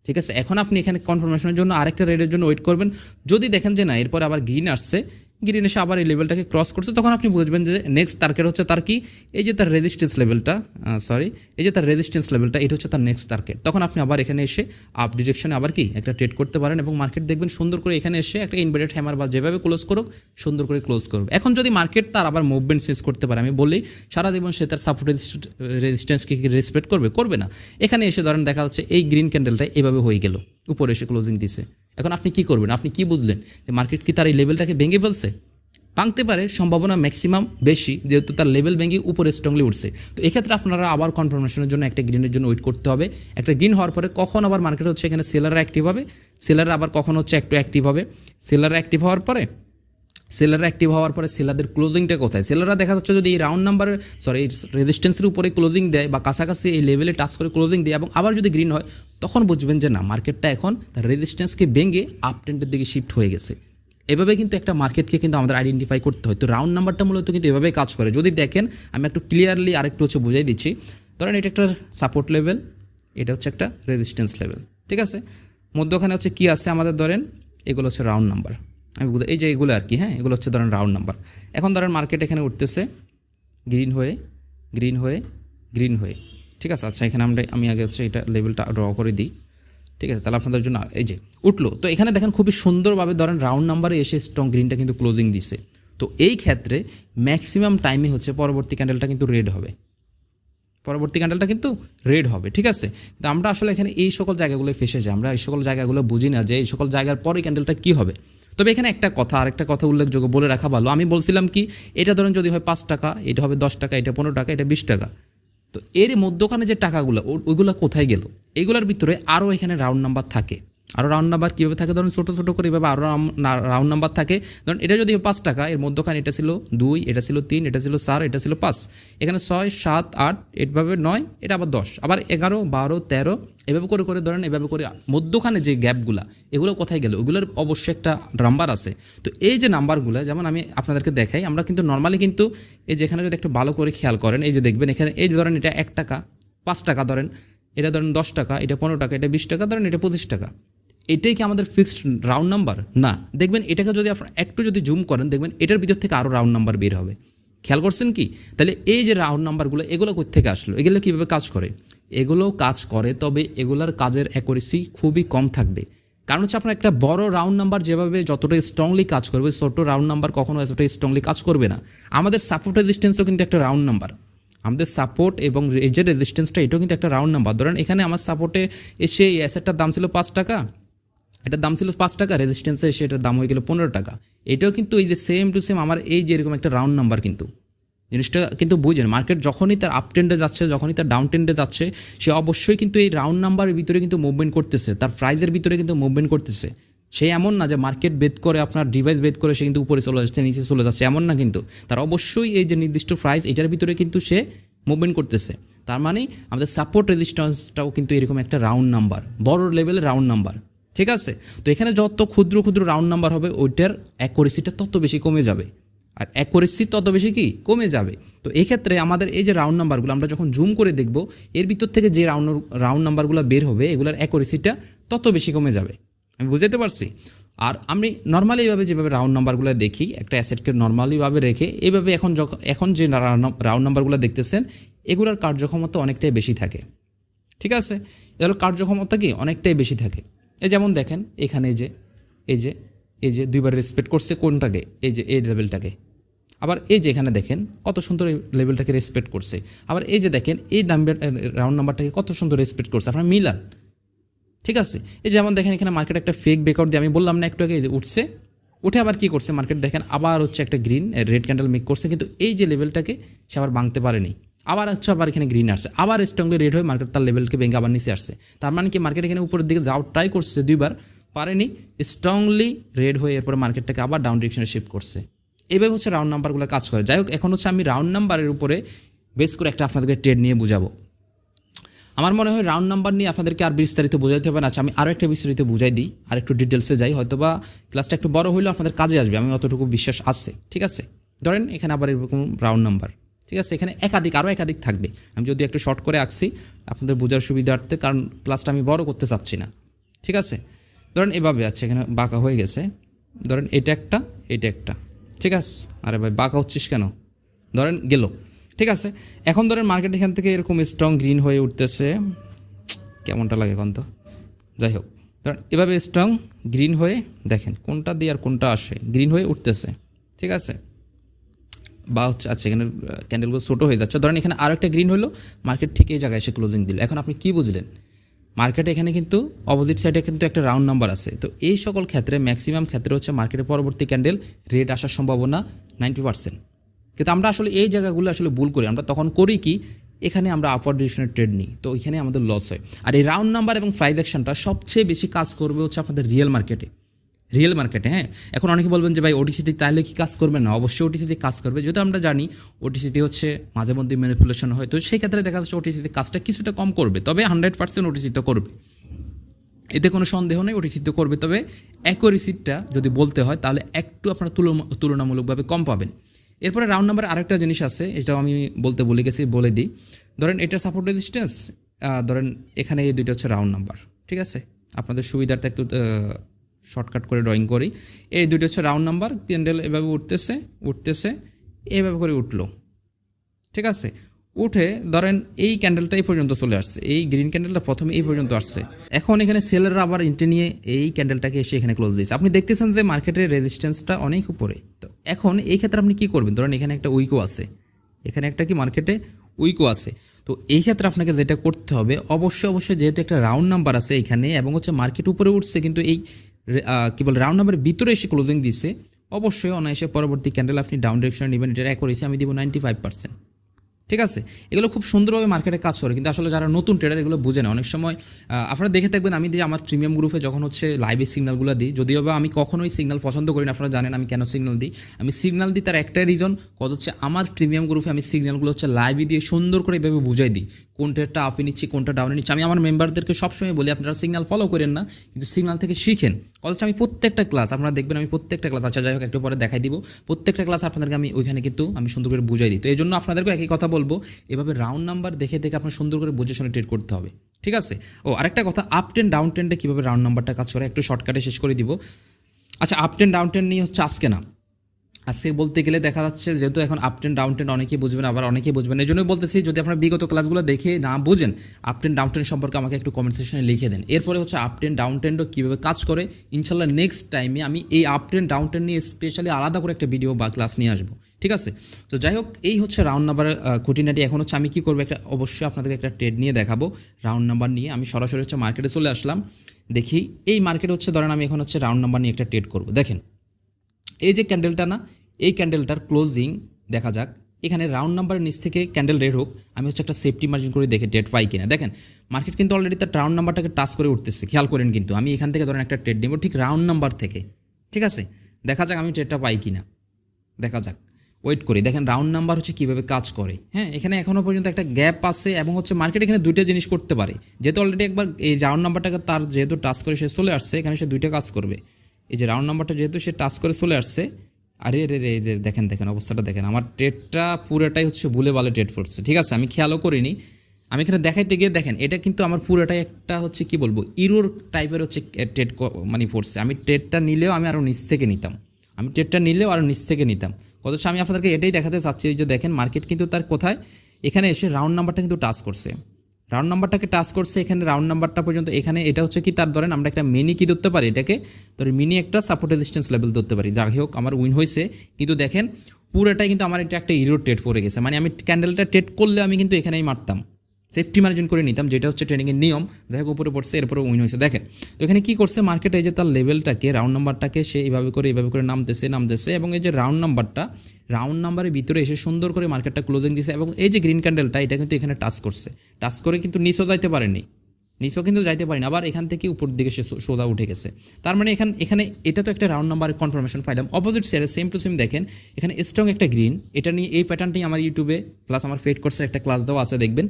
ঠিক আছে? এখন আপনি এখানে কনফার্মেশনের জন্য আরেকটা রেডের জন্য ওয়েট করবেন। যদি দেখেন যে না, এরপর আবার গ্রিন আসছে গ্রিন এসে আবার এই লেভেলটাকে ক্রস করছে। তখন আপনি বুঝবেন যে নেক্সট টার্গেট হচ্ছে তার কি? এই যে তার রেজিস্ট্যান্স লেভেলটা সরি এই যে তার রেজিস্ট্যান্স লেভেলটা এটা হচ্ছে তার নেক্সট টার্গেট তখন আপনি আবার এখানে এসে আপ ডিরেকশনে আবার কি? একটা ট্রেড করতে পারেন এবং মার্কেট দেখবেন সুন্দর করে এখানে এসে একটা ইনভার্টেড হ্যামার বা যেভাবে ক্লোজ করুক, সুন্দর করে ক্লোজ করুক। এখন যদি মার্কেট তার আবার মুভমেন্ট চেঞ্জ করতে পারে, আমি বলি সারা জীবন সে তার সাপোর্ট রেজিস্ট্যান্সকে কি রেসপেক্ট করবে? করবে না। এখানে এসে ধরেন দেখা যাচ্ছে এই গ্রিন ক্যান্ডেলটা এভাবে হয়ে গেল। উপরে এসে ক্লোজিং দিছে। এখন আপনি কি করবেন? আপনি কি বুঝলেন যে মার্কেট কি তার এই লেভেলটাকে ভেঙে ফেলছে? ভাঙতে পারে, সম্ভাবনা ম্যাক্সিমাম বেশি, যেহেতু তার লেভেল ভেঙে উপরে স্ট্রংলি উঠছে। তো এক্ষেত্রে আপনারা আবার কনফার্মেশনের জন্য একটা গ্রিনের জন্য ওয়েট করতে হবে। একটা গ্রিন হওয়ার পরে কখন আবার মার্কেট হচ্ছে? এখানে সেলাররা অ্যাক্টিভ হবে। সেলাররা আবার কখন হচ্ছে? একটু অ্যাক্টিভ হবে। সেলাররা অ্যাক্টিভ হওয়ার পরে সেলাররা অ্যাক্টিভ হওয়ার পরে সেলারদের ক্লোজিংটা কোথায়? সেলাররা দেখা যাচ্ছে যদি এই রাউন্ড নাম্বার সরি এই রেজিস্ট্যান্সের উপরে ক্লোজিং দেয় বা কাছাকাছি এই লেভেলে টাচ করে ক্লোজিং দেয় এবং আবার যদি গ্রিন হয়, তখন বুঝবেন যে না মার্কেটটা এখন তার রেজিস্ট্যান্সকে ভেঙে আপ ট্রেন্ডের দিকে শিফট হয়ে গেছে। এভাবে কিন্তু একটা মার্কেটকে কিন্তু আমাদের আইডেন্টিফাই করতে হয়। তো রাউন্ড নাম্বারটা মূলত কিন্তু এভাবেই কাজ করে। যদি দেখেন, আমি একটু ক্লিয়ারলি আরেকটু হচ্ছে বুঝাই দিচ্ছি। ধরেন এটা একটা সাপোর্ট লেভেল এটা হচ্ছে একটা রেজিস্ট্যান্স লেভেল ঠিক আছে? মধ্যখানে হচ্ছে কি আছে আমাদের ধরেন? এগুলো হচ্ছে রাউন্ড নাম্বার আমি এই যে এগুলো আর কি হ্যাঁ এগুলো হচ্ছে ধরেন রাউন্ড নাম্বার এখন ধরেন মার্কেট এখানে উঠতেছে গ্রিন হয়ে গ্রিন হয়ে গ্রিন হয়ে, ঠিক আছে? আচ্ছা এখানে আমরা, আমি আগে হচ্ছে এটা লেভেলটা ড্র করে দিই, ঠিক আছে? তাহলে আপনাদের জন্য এই যে, উঠল। তো এখানে দেখেন খুবই সুন্দরভাবে ধরেন রাউন্ড নাম্বারে এসে স্ট্রং গ্রিনটা কিন্তু ক্লোজিং দিছে। তো এই ক্ষেত্রে ম্যাক্সিমাম টাইমে হচ্ছে পরবর্তী ক্যান্ডেলটা কিন্তু রেড হবে। পরবর্তী ক্যান্ডেলটা কিন্তু রেড হবে, ঠিক আছে? কিন্তু আমরা আসলে এখানে এই সকল জায়গাগুলো ফেসে যাই। আমরা এই সকল জায়গাগুলো বুঝি না যে এই সকল জায়গার পরে ক্যান্ডেলটা কী হবে। তবে এখানে একটা কথা আর একটা কথা উল্লেখযোগ্য বলে রাখা ভালো। আমি বলছিলাম কি, এটা ধরেন যদি হয় পাঁচ টাকা, এটা হবে দশ টাকা, এটা পনেরো টাকা, এটা বিশ টাকা। তো এর মধ্যখানে যে টাকাগুলো ওইগুলো কোথায় গেল? এগুলোর ভিতরে আরও এখানে রাউন্ড নাম্বার থাকে। আরও রাউন্ড নাম্বার কীভাবে থাকে? ধরুন ছোটো ছোটো করে এভাবে আরও রাউন্ড নাম্বার থাকে। ধরুন এটা যদি পাঁচ টাকা, এর মধ্যখানে এটা ছিল দুই, এটা ছিল তিন, এটা ছিল চার, এটা ছিল পাঁচ। এখানে ছয়, সাত, আট, এভাবে নয়, এটা আবার দশ। আবার এগারো, বারো, তেরো, এভাবে করে করে ধরেন এভাবে করে মধ্যখানে যে গ্যাপগুলা, এগুলো কোথায় গেল? ওগুলোর অবশ্যই একটা নাম্বার আছে। তো এই যে নাম্বারগুলো যেমন আমি আপনাদেরকে দেখাই, আমরা কিন্তু নর্মালি কিন্তু এই যেখানে যদি একটু ভালো করে খেয়াল করেন, এই যে দেখবেন এখানে, এই যে ধরেন এটা এক টাকা, পাঁচ টাকা ধরেন, এটা ধরেন দশ টাকা, এটা পনেরো টাকা, এটা বিশ টাকা, ধরেন এটা পঁচিশ টাকা। এটাই কি আমাদের ফিক্সড রাউন্ড নাম্বার না। দেখবেন এটাকে যদি আপনার একটু যদি জুম করেন, দেখবেন এটার ভিতর থেকে আরও রাউন্ড নাম্বার বের হবে। খেয়াল করছেন কি? তাহলে এই যে রাউন্ড নাম্বারগুলো এগুলো থেকে আসলো? এগুলো কীভাবে কাজ করে? এগুলো কাজ করে, তবে এগুলার কাজের অ্যাকুরেসি খুবই কম থাকবে। কারণ হচ্ছে আপনার একটা বড় রাউন্ড নাম্বার যেভাবে যতটা স্ট্রংলি কাজ করবে, ছোট রাউন্ড নাম্বার কখনো এতটা স্ট্রংলি কাজ করবে না। আমাদের সাপোর্ট রেজিস্ট্যান্সও কিন্তু একটা রাউন্ড নাম্বার আমাদের সাপোর্ট এবং এই যে রেজিস্ট্যান্সটা এটাও কিন্তু একটা রাউন্ড নাম্বার ধরেন এখানে আমার সাপোর্টে এসে এই অ্যাসেটটার দাম ছিল পাঁচ টাকা এটার দাম ছিল পাঁচ টাকা রেজিস্ট্যান্সে এসে এটার দাম হয়ে গেল পনেরো টাকা। এটাও কিন্তু এই যে সেম টু সেম আমার এই যে এরকম একটা রাউন্ড নাম্বার কিন্তু। জিনিসটা কিন্তু বুঝেন মার্কেট যখনই তার আপ ট্রেন্ডে যাচ্ছে, যখনই তার ডাউন ট্রেন্ডে যাচ্ছে, সে অবশ্যই কিন্তু এই রাউন্ড নাম্বারের ভিতরে কিন্তু মুভমেন্ট করতেছে। তার প্রাইজের ভিতরে কিন্তু মুভমেন্ট করতেছে। সে এমন না যে মার্কেট বেদ করে, আপনার ডিভাইস বেদ করে সে কিন্তু উপরে চলে যাচ্ছে, নিচে চলে যাচ্ছে, এমন না কিন্তু। তার অবশ্যই এই যে নির্দিষ্ট প্রাইস এটার ভিতরে কিন্তু সে মুভমেন্ট করতেছে। তার মানে আমাদের সাপোর্ট রেজিস্ট্যান্সটাও কিন্তু এরকম একটা রাউন্ড নাম্বার বড় লেভেলের রাউন্ড নাম্বার ঠিক আছে? তো এখানে যত ক্ষুদ্র ক্ষুদ্র রাউন্ড নাম্বার হবে, ওইটার অ্যাকোরেসিটা তত বেশি কমে যাবে। আর অ্যাকোরেসি তত বেশি কি? কমে যাবে। তো এক্ষেত্রে আমাদের এই যে রাউন্ড নাম্বারগুলো আমরা যখন জুম করে দেখব, এর ভিতর থেকে যে রাউন্ড রাউন্ড নাম্বারগুলো বের হবে, এগুলোর অ্যাকোরেসিটা তত বেশি কমে যাবে। আমি বুঝতে পারছি? আর আমি নর্মালি এইভাবে যেভাবে রাউন্ড নাম্বারগুলো দেখি, একটা অ্যাসেটকে নর্মালিভাবে রেখে, এইভাবে এখন যখন এখন যে রাউন্ড নাম্বারগুলো দেখতেছেন, এগুলোর কার্যক্ষমতা অনেকটাই বেশি থাকে। ঠিক আছে? এগুলোর কার্যক্ষমতা কি? অনেকটাই বেশি থাকে। যেমন দেখেন, এখানে যে, এই যে এই যে দুইবার রেসপেক্ট করছে কোনটাকে? এই যে, এই লেভেলটাকে আবার এই যে এখানে দেখেন, কত সুন্দর এই লেভেলটাকে রেসপেক্ট করছে। আবার এই যে দেখেন, এই নাম্বার রাউন্ড নাম্বারটাকে কত সুন্দর রেসপেক্ট করছে। আপনার মিলান। ঠিক আছে? এই যেমন দেখেন, এখানে মার্কেট একটা ফেক বেকআউট দিয়ে, আমি বললাম না একটু আগে, এই যে উঠছে। উঠে আবার কি করছে? মার্কেট দেখেন, আবার হচ্ছে একটা গ্রিন রেড ক্যান্ডেল মেক করছে। কিন্তু এই যে লেভেলটাকে সে আবার ভাঙতে পারেনি। আবার হচ্ছে আবার এখানে গ্রিন আসছে। আবার স্ট্রংলি রেড হয়ে মার্কেট তার লেভেলকে ভেঙে আবার নিচে আসছে। তার মানে কি মার্কেট এখানে উপরের দিকে যাওয়ার ট্রাই করছে দুইবার, পারেনি স্ট্রংলি রেড হয়ে এরপরে মার্কেটটাকে আবার ডাউন ডিরেকশনে শিফট করছে। এভাবে হচ্ছে রাউন্ড নাম্বারগুলো কাজ করে। যাই হোক, এখন হচ্ছে আমি রাউন্ড নাম্বারের উপরে বেস করে একটা আপনাদেরকে ট্রেড নিয়ে বুঝাবো। আমার মনে হয় রাউন্ড নাম্বার নিয়ে আপনাদেরকে আর বিস্তারিত বোঝাইতে হবে না। আচ্ছা আমি আরও একটা বিস্তারিত বুঝাই দিই, আর একটু ডিটেলসে যাই। হয়তোবা ক্লাসটা একটু বড় হইলেও আপনাদের কাজে আসবে। আমি অতটুকু বিশ্বাস আছে। ঠিক আছে? ধরেন, এখানে আবার এরকম রাউন্ড নাম্বার ঠিক আছে? এখানে একাধিক আরও একাধিক থাকবে। আমি যদি একটু শর্ট করে আঁকছি, আপনাদের বোঝার সুবিধার্থে, কারণ ক্লাসটা আমি বড় করতে চাচ্ছি না। ঠিক আছে? ধরেন এভাবে আছে, এখানে বাঁকা হয়ে গেছে। ধরেন এটা একটা এটা একটা। ঠিক আছে? আরে ভাই, বাঁকা হচ্ছিস কেন? ধরেন গেল। ঠিক আছে? এখন ধরেন মার্কেট এখান থেকে এরকম স্ট্রং গ্রিন হয়ে উঠতেছে। কেমনটা লাগে এখন তো? যাই হোক। ধরেন এভাবে স্ট্রং গ্রিন হয়ে, দেখেন কোনটা দিয়ে আর কোনটা আসে। গ্রিন হয়ে উঠতেছে। ঠিক আছে? বা হচ্ছে আচ্ছা এখানে ক্যান্ডেলগুলো ছোটো হয়ে যাচ্ছে। ধরেন এখানে আরও একটা গ্রিন হলো মার্কেট ঠিক এই জায়গায় এসে ক্লোজিং দিল। এখন আপনি কি বুঝলেন? মার্কেটে এখানে কিন্তু অপোজিট সাইডে কিন্তু একটা রাউন্ড নাম্বার আছে। তো এই সকল ক্ষেত্রে ম্যাক্সিমাম ক্ষেত্রে হচ্ছে মার্কেটের পরবর্তী ক্যান্ডেল রেড আসার সম্ভাবনা নাইনটি পার্সেন্ট কিন্তু আমরা আসলে এই জায়গাগুলো আসলে ভুল করি। আমরা তখন করি কি, এখানে আমরা আপার ডিরেকশনের ট্রেড নিই। তো এখানে আমাদের লস হয়। আর এই রাউন্ড নাম্বার এবং প্রাইজ অ্যাকশনটা সবচেয়ে বেশি কাজ করবে হচ্ছে আপনাদের রিয়েল মার্কেটে রিয়েল মার্কেটে হ্যাঁ? এখন অনেকে বলবেন যে, ভাই ওটিসিতে তাহলে কি কাজ করবে? না, অবশ্যই ওটিসিতে কাজ করবে। যেহেতু আমরা জানি ওটিসিতে হচ্ছে মাঝে মধ্যে ম্যানিপুলেশন হয়, তো সেই ক্ষেত্রে দেখা যাচ্ছে ওটিসিতে কাজটা কিছুটা কম করবে। তবে হান্ড্রেড পার্সেন্ট ওটিসিতে করবে। এতে কোনো সন্দেহ নেই ওটিসিতে করবে। তবে অ্যাকোরেসিটা যদি বলতে হয়, তাহলে একটু আপনার তুলনা- তুলনামূলকভাবে কম পাবেন। এরপরে রাউন্ড নাম্বার আরেকটা জিনিস আছে, এটাও আমি বলতে ভুলে গেছি, বলে দিই। ধরেন এটা সাপোর্ট রেজিস্ট্যান্স ধরেন এখানে এই দুইটা হচ্ছে রাউন্ড নাম্বার ঠিক আছে? আপনাদের সুবিধার্থে একটু শর্টকাট করে ড্রয়িং করি। এই দুটো হচ্ছে রাউন্ড নাম্বার ক্যান্ডেল এভাবে উঠতেছে উঠতেছে, এভাবে করে উঠল। ঠিক আছে? উঠে ধরেন এই ক্যান্ডেলটা এই পর্যন্ত চলে আসছে, এই গ্রিন ক্যান্ডেলটা প্রথমে এই পর্যন্ত আসছে। এখন এখানে সেলাররা আবার ইন্টে নিয়ে এই ক্যান্ডেলটাকে এসে এখানে ক্লোজ দিয়েছে। আপনি দেখতেছেন যে মার্কেটের রেজিস্ট্যান্সটা অনেক উপরে। তো এখন এই ক্ষেত্রে আপনি কি করবেন? ধরেন এখানে একটা উইকো আছে। এখানে একটা কি মার্কেটে উইকো আছে। তো এই ক্ষেত্রে আপনাকে যেটা করতে হবে, অবশ্যই অবশ্যই যেহেতু একটা রাউন্ড নাম্বার আছে এখানে এবং হচ্ছে মার্কেট উপরে উঠছে, কিন্তু এই কি বলে রাউন্ড নাম্বারের ভিতরে এসে ক্লোজিং দিছে, অবশ্যই অনায়াসে পরবর্তী ক্যান্ডেল আপনি ডাউন ডিরেকশনে নেবেন এটা অ্যাকোরেসি আমি দিব নাইনটি ফাইভ ঠিক আছে? এগুলো খুব সুন্দরভাবে মার্কেটে কাজ করে, কিন্তু আসলে যারা নতুন ট্রেডার এগুলো বুঝে না, অনেক সময় আপনারা দেখে থাকবেন, আমি দিই আমার প্রিমিয়াম গ্রুপে যখন হচ্ছে লাইভে সিগনালগুলো দিই, যদিও বা আমি কখনোই সিগনাল পছন্দ করি না, আপনারা জানেন আমি কেন সিগনাল দিই? আমি সিগনাল দিই তার একটাই রিজন কত হচ্ছে আমার প্রিমিয়াম গ্রুপে আমি সিগনালগুলো হচ্ছে লাইভে দিয়ে সুন্দর করে এভাবে বুঝাই দিই। কোন ট্রেডটা আপে নিচ্ছি, কোনটা ডাউনে নিচ্ছি, আমি আমার মেম্বারদেরকে সবসময় বলি, আপনারা সিগনাল ফলো করেন না, কিন্তু সিগনাল থেকে শিখেন। অথচ আমি প্রত্যেকটা ক্লাস আপনারা দেখবেন আমি প্রত্যেকটা ক্লাস আচ্ছা যাই হোক, একটু পরে দেখাই দিব। প্রত্যেকটা ক্লাস আপনাদেরকে আমি ওইখানে কিন্তু আমি সুন্দর করে বুঝাই দিই। তো এই জন্য আপনাদেরকে একই কথা বলব, এভাবে রাউন্ড নাম্বার দেখে দেখে আপনার সুন্দর করে বুঝে শুনে ট্রেড করতে হবে। ঠিক আছে? ও, আরেকটা কথা আপ টেন ডাউন টেনটা কীভাবে রাউন্ড নাম্বারটা কাজ করে, একটু শর্টকাটে শেষ করে দিব। আচ্ছা আপ টেন ডাউন টেন নিয়ে হচ্ছে আজকে না। আজকে বলতে গেলে দেখা যাচ্ছে যেহেতু এখন আপ টেন ডাউন টেন অনেকেই বুঝবেন, আবার অনেকেই বুঝবেন এই জন্যই বলতেছি, যদি আপনার বিগত ক্লাসগুলো দেখে না বুঝেন আপ টেন ডাউন টেন সম্পর্কে আমাকে একটু কমেন্ট সেকশনে লিখে দেন। এরপরে হচ্ছে আপ টেন ডাউন কীভাবে কাজ করে, ইনশাল্লাহ নেক্সট টাইমে আমি এই আপ টেন ডাউন টেন নিয়ে স্পেশালি আলাদা করে একটা ভিডিও বা ক্লাস নিয়ে আসব। ঠিক আছে? তো যাই হোক, এই হচ্ছে রাউন্ড নাম্বার খুঁটিনাটি। এখন হচ্ছে আমি কী করব একটা, অবশ্যই আপনাদেরকে একটা ট্রেড নিয়ে দেখাবো। রাউন্ড নাম্বার নিয়ে আমি সরাসরি হচ্ছে মার্কেটে চলে আসলাম। দেখি, এই মার্কেট হচ্ছে, ধরেন আমি এখন হচ্ছে রাউন্ড নাম্বার নিয়ে একটা ট্রেড করব। দেখেন এই যে ক্যান্ডেলটা না, এই ক্যান্ডেলটার ক্লোজিং দেখা যাক, এখানে রাউন্ড নাম্বারের নিচ থেকে ক্যান্ডেল রেড হোক, আমি হচ্ছে একটা সেফটি মার্জিন করে দেখে ডেট পাই কিনা। দেখেন মার্কেট কিন্তু অলরেডি তার রাউন্ড নাম্বারটাকে টাচ করে উঠতেছে, খেয়াল করেন কিন্তু, আমি এখান থেকে ধরেন একটা ট্রেড নেব, ঠিক রাউন্ড নাম্বার থেকে, ঠিক আছে? দেখা যাক আমি ট্রেডটা পাই কিনা। দেখা যাক ওয়েট করি, দেখেন রাউন্ড নাম্বার হচ্ছে কীভাবে কাজ করে। হ্যাঁ এখানে এখনও পর্যন্ত একটা গ্যাপ আছে এবং হচ্ছে মার্কেট এখানে দুইটা জিনিস করতে পারে। যেহেতু অলরেডি একবার এই রাউন্ড নাম্বারটাকে তার যেহেতু টাচ করে সে চলে আসছে, এখানে সে দুইটা কাজ করবে। এই যে রাউন্ড নাম্বারটা যেহেতু সে টাচ করে চলে আসছে, আরে রে রে, এই যে দেখেন দেখেন অবস্থাটা দেখেন। আমার ট্রেডটা পুরোটাই হচ্ছে ভুলে ভালে ট্রেড করছে ঠিক আছে? আমি খেয়ালও করিনি। আমি এখানে দেখাইতে গিয়ে দেখেন, এটা কিন্তু আমার পুরোটাই একটা হচ্ছে কি বলব, ইরোর টাইপের হচ্ছে ট্রেড মানে পড়ছে আমি ট্রেডটা নিলেও আমি আরও নিচ থেকে নিতাম। আমি ট্রেডটা নিলেও আরও নিচ থেকে নিতাম। অথচ আমি আপনাদেরকে এটাই দেখাতে চাচ্ছি এই যে দেখেন মার্কেট কিন্তু তার কোথায়? এখানে এসে রাউন্ড নাম্বারটা কিন্তু টাচ করছে। রাউন্ড নাম্বারটাকে টাচ করছে এখানে রাউন্ড নাম্বারটা পর্যন্ত এখানে, এটা হচ্ছে কি, তার ধরেন আমরা একটা মিনি কি ধরতে পারি এটাকে। ধরে মিনি একটা সাপোর্ট রেজিস্ট্যান্স লেভেল ধরতে পারি, যাই হোক, আমার উইন হয়েছে। কিন্তু দেখেন, পুরোটাই কিন্তু আমার এটা একটা ইরো ট্রেড পড়ে গেছে। মানে আমি ক্যান্ডেলটা ট্রেড করলে আমি কিন্তু এখানেই মারতাম। সেফটি মার্জিন করে নিতাম, যেটা হচ্ছে ট্রেনিংয়ের নিয়ম। যাই হোক, উপরে পড়ছে, এরপরে উইন হয়েছে। দেখেন, তো এখানে কী করছে? মার্কেটে এই যে তার লেভেলটাকে রাউন্ড নাম্বারটাকে সে এইভাবে করে এইভাবে করে নামতেছে নামতেছে এবং এই যে রাউন্ড নাম্বারটা রাউন্ড নাম্বারের ভিতরে এসে সুন্দর করে মার্কেটটা ক্লোজিং দিছে এবং এই যে গ্রিন ক্যান্ডেলটা এটা কিন্তু এখানে টাচ করছে। টাচ করে কিন্তু নিচেও যাইতে পারেনি। নিচেও কিন্তু যাইতে পারি না। আবার এখান থেকে উপর দিকে সে সোজা উঠে গেছে। তার মানে এখানে এখানে এটা তো একটা রাউন্ড নাম্বারের কনফার্মেশন পাইলাম অপোজিট সাইডে সেম টু সেম দেখেন, এখানে স্ট্রং একটা গ্রিন এটা নিয়ে এই প্যাটার্নটি আমার ইউটিউবে প্লাস আমার ফেড কোর্সের একটা ক্লাস দেওয়া আছে, দেখবেন।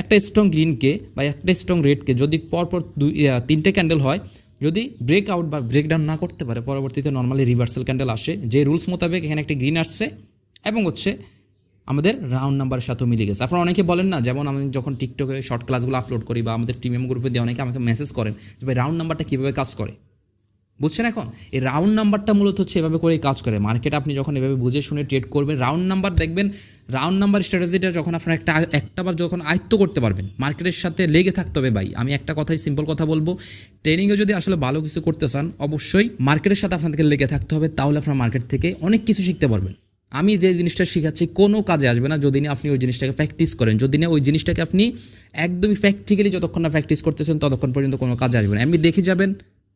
একটা স্ট্রং গ্রিনকে বা একটা স্ট্রং রেডকে যদি পরপর দুই তিনটে ক্যান্ডেল হয়, যদি ব্রেক আউট বা ব্রেকডাউন না করতে পারে, পরবর্তীতে নর্মালি রিভার্সাল ক্যান্ডেল আসে। যে রুলস মোতাবেক এখানে একটা গ্রিন আসছে এবং হচ্ছে আমাদের রাউন্ড নাম্বারের সাথেও মিলে গেছে। আপনারা অনেকে বলেন না, যেমন আমি যখন টিকটকে শর্ট ক্লাসগুলো আপলোড করি বা আমাদের টিমেম গ্রুপে দিয়ে অনেকে আমাকে মেসেজ করেন যে, ভাই রাউন্ড নাম্বারটা কীভাবে কাজ করে? বুঝছেন এখন? এই রাউন্ড নাম্বারটা মূলত হচ্ছে এভাবে করেই কাজ করে। মার্কেট আপনি যখন এভাবে বুঝে শুনে ট্রেড করবেন রাউন্ড নাম্বার দেখবেন রাউন্ড নাম্বার স্ট্র্যাটেজিটা যখন আপনার একটা একটা বার যখন আয়ত্ত করতে পারবেন মার্কেটের সাথে লেগে থাকতে হবে, ভাই। আমি একটা কথাই সিম্পল কথা বলব ট্রেনিংয়ে যদি আসলে ভালো কিছু করতে চান, অবশ্যই মার্কেটের সাথে আপনাদেরকে লেগে থাকতে হবে, তাহলে আপনার মার্কেট থেকে অনেক কিছু শিখতে পারবেন। আমি যে জিনিসটা শেখাচ্ছি কোনো কাজে আসবে না যদি না আপনি ওই জিনিসটাকে প্র্যাকটিস করেন। যদি না ওই জিনিসটাকে আপনি একদমই প্র্যাকটিক্যালি যতক্ষণ না প্র্যাকটিস করতেছেন ততক্ষণ পর্যন্ত কোনো কাজে আসবে না। এমনি দেখে যাবেন,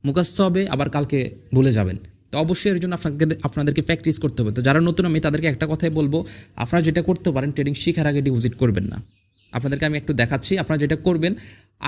মুখস্থ হবে, আবার কালকে ভুলে যাবেন। তো অবশ্যই এর জন্য আপনাকে আপনাদেরকে প্র্যাকটিস করতে হবে। তো যারা নতুন, আমি তাদেরকে একটা কথাই বলব, আপনারা যেটা করতে পারেন ট্রেডিং শেখার আগে ডিপোজিট করবেন না। আপনাদেরকে আমি একটু দেখাচ্ছি, আপনারা যেটা করবেন,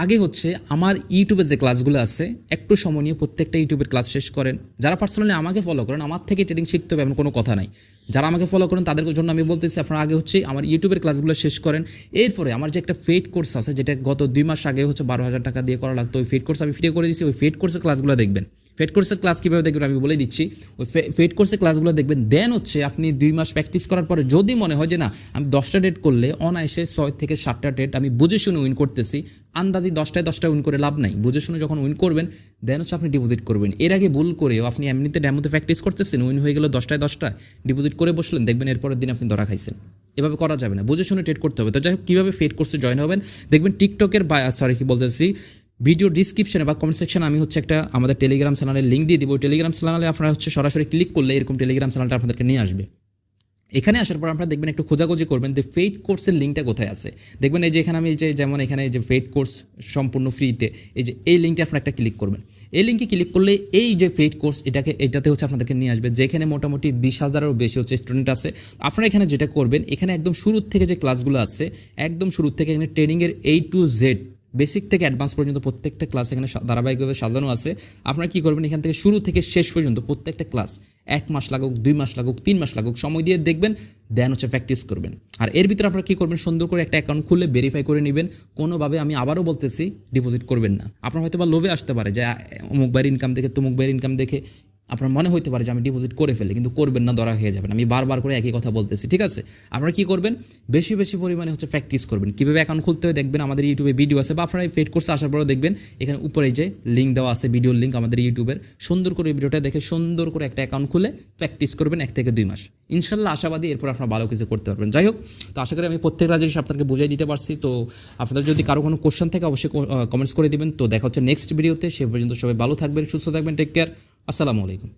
আগে হচ্ছে আমার ইউটিউবে যে ক্লাসগুলো আছে, একটু সময় নিয়ে প্রত্যেকটা ইউটিউবের ক্লাস শেষ করেন। যারা পার্সোনালি আমাকে ফলো করেন, আমার থেকে ট্রেডিং শিখতে হবে এমন কোনো কথা নাই। যারা আমাকে ফলো করেন তাদের জন্য আমি বলতেছি, আপনারা আগে হচ্ছে আমার ইউটিউবের ক্লাসগুলো শেষ করেন। এরপরে আমার যে একটা ফেড কোর্স আছে, যেটা গত দুই মাস আগে হচ্ছে বারো হাজার টাকা দিয়ে করা লাগতো, ওই ফেড কোর্স আমি ফ্রি করে দিচ্ছি ওই ফেড কোর্সের ক্লাসগুলো দেখবেন। ফেড কোর্সের ক্লাস কীভাবে দেখবেন আমি বলে দিচ্ছি। ওই ফেড কোর্সের ক্লাসগুলো দেখবেন দেন হচ্ছে আপনি দুই মাস প্র্যাকটিস করার পরে যদি মনে হয় যে না, আমি দশটা ডেট করলে অনায়াসে ছয় থেকে সাতটা ডেট আমি বুঝে শুনে উইন করতেছি আন্দাজি দশটায় দশটা উইন করে লাভ নাই। বুঝে শুনে যখন উইন করবেন দেন হচ্ছে আপনি ডিপোজিট করবেন। এর আগে ভুল করেও আপনি এমনিতে ড্যামোতে প্র্যাকটিস করতেছেন, উইন হয়ে গেল দশটায় দশটা ডিপোজিট করে বসলেন, দেখবেন এরপরের দিন আপনি ধরা খাইছেন। এভাবে করা যাবে না। বুঝে শুনে ট্রেড করতে হবে। তো যাই হোক, কীভাবে ফেড কোর্সে জয়েন হবেন, দেখবেন টিকটকের বা সরি কি বলতেছি ভিডিও ডিসক্রিপশনে বা কমেন্ট সেকশনে আমি হচ্ছে একটা আমাদের টেলিগ্রাম চ্যানেলের লিঙ্ক দিয়ে দিব। টেলিগ্রাম চ্যানেলে আপনারা হচ্ছে সরাসরি ক্লিক করলে এরকম টেলিগ্রাম চ্যানেলটা আপনাদেরকে নিয়ে আসবে। এখানে আসার পর আপনারা দেখবেন একটু খোঁজাখুঁজি করবেন যে ফেড কোর্সের লিঙ্কটা কোথায় আছে। দেখবেন এই যে এখানে আমি যে যেমন এখানে যে ফেড কোর্স সম্পূর্ণ ফ্রিতে এই যে এই লিঙ্কটা আপনারা একটা ক্লিক করবেন। এই লিঙ্কে ক্লিক করলে এই যে ফেড কোর্স এটাকে, এটাতে হচ্ছে আপনাদেরকে নিয়ে আসবে, যেখানে মোটামুটি বিশ হাজারেরও বেশি হচ্ছে স্টুডেন্ট আছে। আপনারা এখানে যেটা করবেন, এখানে একদম শুরুর থেকে যে ক্লাসগুলো আছে, একদম শুরুর থেকে এখানে ট্রেনিংয়ের এই টু জেড বেসিক থেকে অ্যাডভান্স পর্যন্ত প্রত্যেকটা ক্লাস এখানে ধারাবাহিকভাবে সাজানো আছে। আপনারা কী করবেন, এখান থেকে শুরু থেকে শেষ পর্যন্ত প্রত্যেকটা ক্লাস এক মাস লাগুক, দুই মাস লাগুক, তিন মাস লাগুক, সময় দিয়ে দেখবেন দেন হচ্ছে প্র্যাকটিস করবেন। আর এর ভিতরে আপনারা কী করবেন, সুন্দর করে একটা অ্যাকাউন্ট খুলে ভেরিফাই করে নেবেন। কোনোভাবে আমি আবারও বলতেছি ডিপোজিট করবেন না। আপনার হয়তো বা লোভে আসতে পারে যে অমুক বাইর ইনকাম দেখে, তমুক বাইর ইনকাম দেখে আপনার মনে হইতে পারে যে আমি ডিপোজিট করে ফেলি, কিন্তু করবেন না, ধরা হয়ে যাবেন আমি বারবার করে একই কথা বলতেছি, ঠিক আছে? আপনারা কি করবেন? বেশি বেশি পরিমাণে হচ্ছে প্র্যাকটিস করবেন। কীভাবে অ্যাকাউন্ট খুলতে হয় দেখবেন, আমাদের ইউটিউবে ভিডিও আছে, বা আপনারা ফেড কোর্সে আসার পরেও দেখবেন, এখানে উপরে যে লিঙ্ক দেওয়া আছে ভিডিওর লিঙ্ক আমাদের ইউটিউবের সুন্দর করে ভিডিওটা দেখে সুন্দর করে একটা অ্যাকাউন্ট খুলে প্র্যাকটিস করবেন এক থেকে দুই মাস। ইনশাল্লাহ আশাবাদী এরপর আপনারা ভালো কিছু করতে পারবেন। যাই হোক, তো আশা করি আমি প্রত্যেক রাজ্যের আপনাকে বুঝিয়ে দিতে পারছি। তো আপনাদের যদি কারও কোনো কোশ্চেন থাকে, অবশ্যই কমেন্টস করে দিবেন। তো দেখা হচ্ছে নেক্সট ভিডিওতে সে পর্যন্ত সবাই ভালো থাকবেন, সুস্থ থাকবেন টেক কেয়ার আসসালামু আলাইকুম।